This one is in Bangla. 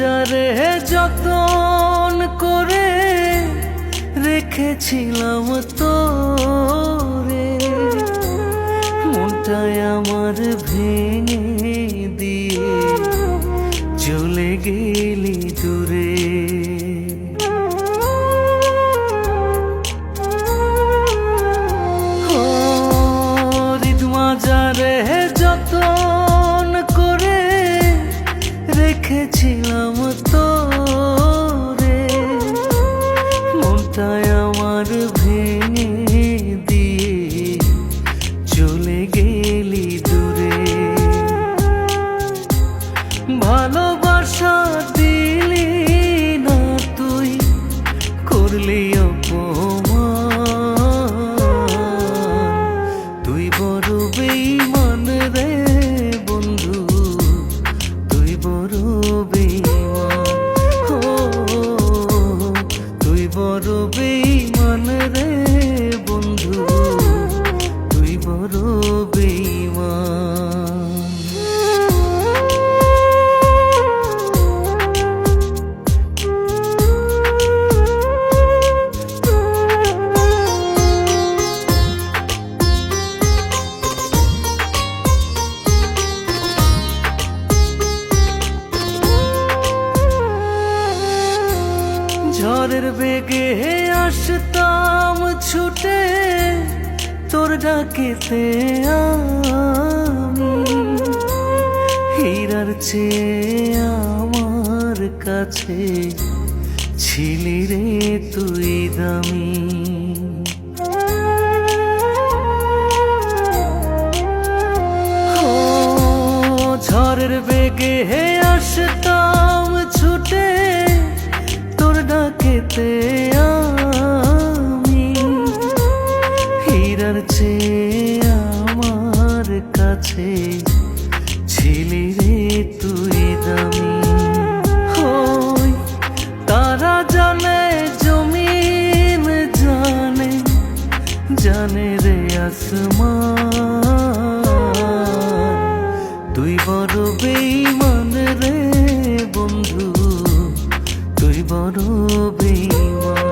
হৃদমাজারে যতন করে রেখেছিলাম তোরে। মনটায় আমার ভেঙে দিয়ে চলে গেলি দূরে। ও হৃদমাজারে যতন রেখেছিলাম তোরে। মনটায় আমার ভেঙে দিয়ে চলে গেলি দূরে। ভালোবাসা ঝড়ের বেগে আসতাম ছুটে তোর ডাকেতে আমি হীরার চেয়ে আমার কাছে ছিলি রে তুই দামি। ঝড়ের বেগে আসতাম কাছে ছিলি রে তুই দামি। হই তারা জানে, জমিন জানে জানে রে আসমান। তুই বড় বেইমান রে বন্ধু, তুই বড় বেইমান